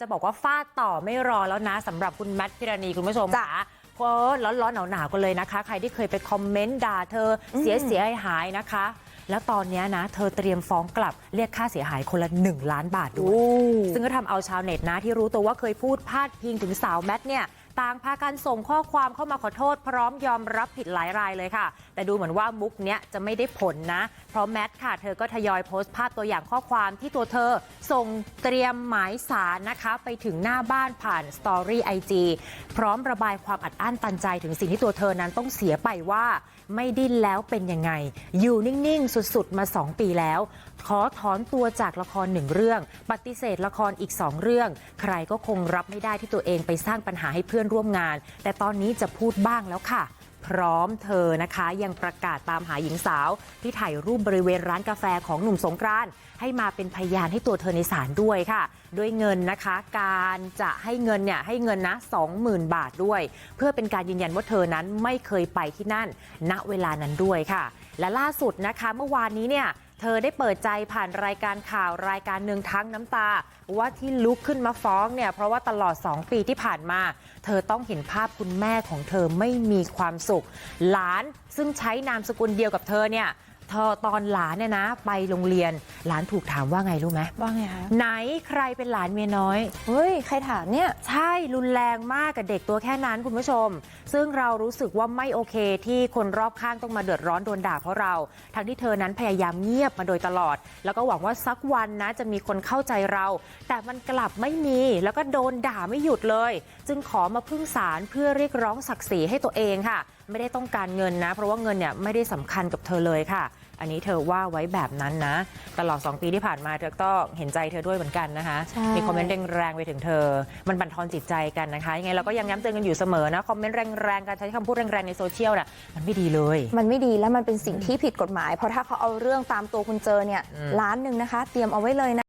จะบอกว่าฟาดต่อไม่รอแล้วนะสำหรับคุณแมทพิรณีคุณผู้ชมจ้ะค่ะเพราะร้อนๆหนาวๆกันเลยนะคะ ใครที่เคยไปคอมเมนต์ด่าเธอเสียเสียหายๆนะคะ แล้วตอนเนี้ยนะ เธอเตรียมฟ้องกลับเรียกค่าเสียหายคนละ 1 ล้านบาทด้วย ซึ่งก็ทำเอาชาวเน็ตนะที่รู้ตัวว่าเคยพูดพาดพิงถึงสาวแมทเนี่ย ต่างพากันส่งข้อความเข้ามาขอโทษ พร้อมยอมรับผิดหลายรายเลยค่ะ แต่ดูเหมือนว่ามุกเนี้ยจะไม่ได้ผลนะ เพราะแมทค่ะ เธอก็ทยอยโพสต์ภาพตัวอย่างข้อความที่ตัวเธอส่งเตรียมหมายสารนะคะ ไปถึงหน้าบ้านผ่านสตอรี่ไอจีพร้อมระบายความอัดอั้นตันใจถึงสิ่งที่ตัวเธอนั้นต้องเสียไปว่า ไม่ดิ้นแล้วเป็นยังไง อยู่นิ่งๆ สุดๆ มา 2 ปีแล้วขอถอนตัวจากละครหนึ่งเรื่อง ปฏิเสธละครอีก 2 เรื่อง ใครก็คงรับไม่ได้ที่ตัวเองไปสร้างปัญหาให้เพื่อนร่วมงาน แต่ตอนนี้จะพูดบ้างแล้วค่ะ พร้อมเธอนะคะยังประกาศตามหาหญิงสาว ที่ถ่ายรูปบริเวณร้านกาแฟของหนุ่มสงกรานต์ให้มาเป็นพยานให้ตัวเธอในศาลด้วยค่ะ ด้วยเงินนะคะ การจะให้เงินเนี่ยให้เงินนะ 20,000 บาทด้วย เพื่อเป็นการยืนยันว่าเธอนั้นไม่เคยไปที่นั่น ณเวลานั้นด้วยค่ะ และล่าสุดนะคะเมื่อวานนี้เนี่ย เธอได้เปิดใจผ่านรายการข่าวรายการหนึ่งทั้งน้ำตา ว่าที่ลุกขึ้นมาฟ้องเนี่ยเพราะว่าตลอด 2 ปีที่ผ่านมา เธอต้องเห็นภาพคุณแม่ของเธอไม่มีความสุข หลานซึ่งใช้นามสกุลเดียวกับเธอเนี่ย เธอตอนหลานเนี่ยนะ ไปโรงเรียนหลานถูกถามว่าไงรู้ไหมว่าไงคะไหนใครเป็นหลานเมียน้อย เฮ้ย ใครถามเนี่ย ใช่รุนแรงมากกับเด็กตัวแค่นั้นคุณผู้ชม ซึ่งเรารู้สึกว่าไม่โอเคที่คนรอบข้างต้องมาเดือดร้อนโดนด่าเพราะเรา ทั้งที่เธอนั้นพยายามเงียบมาโดยตลอด แล้วก็หวังว่าสักวันนะจะมีคนเข้าใจเรา แต่มันกลับไม่มีแล้วก็โดนด่าไม่หยุดเลย จึงขอมาพึ่งศาลเพื่อเรียกร้องศักดิ์ศรีให้ตัวเองค่ะ ไม่ได้ต้องการเงินนะ เพราะว่าเงินเนี่ยไม่ได้สำคัญกับเธอเลยค่ะ อันนี้เธอว่าไว้แบบนั้นนะ ตลอด 2 ปีที่ผ่านมาเธอก็เห็นใจเธอด้วยเหมือนกันนะคะใช่มีคอมเมนต์แรงๆไปถึงเธอ มันบั่นทอนจิตใจกันนะคะ ยังไงเราก็ยังย้ำเตือนกันอยู่เสมอนะ คอมเมนต์แรงๆ การใช้คำพูดแรงๆในโซเชียลน่ะ มันไม่ดีเลย มันไม่ดีและมันเป็นสิ่งที่ผิดกฎหมาย เพราะถ้าเขาเอาเรื่องตามตัวคุณเจอเนี่ยอืมล้านหนึ่งนะคะ เตรียมเอาไว้เลยนะ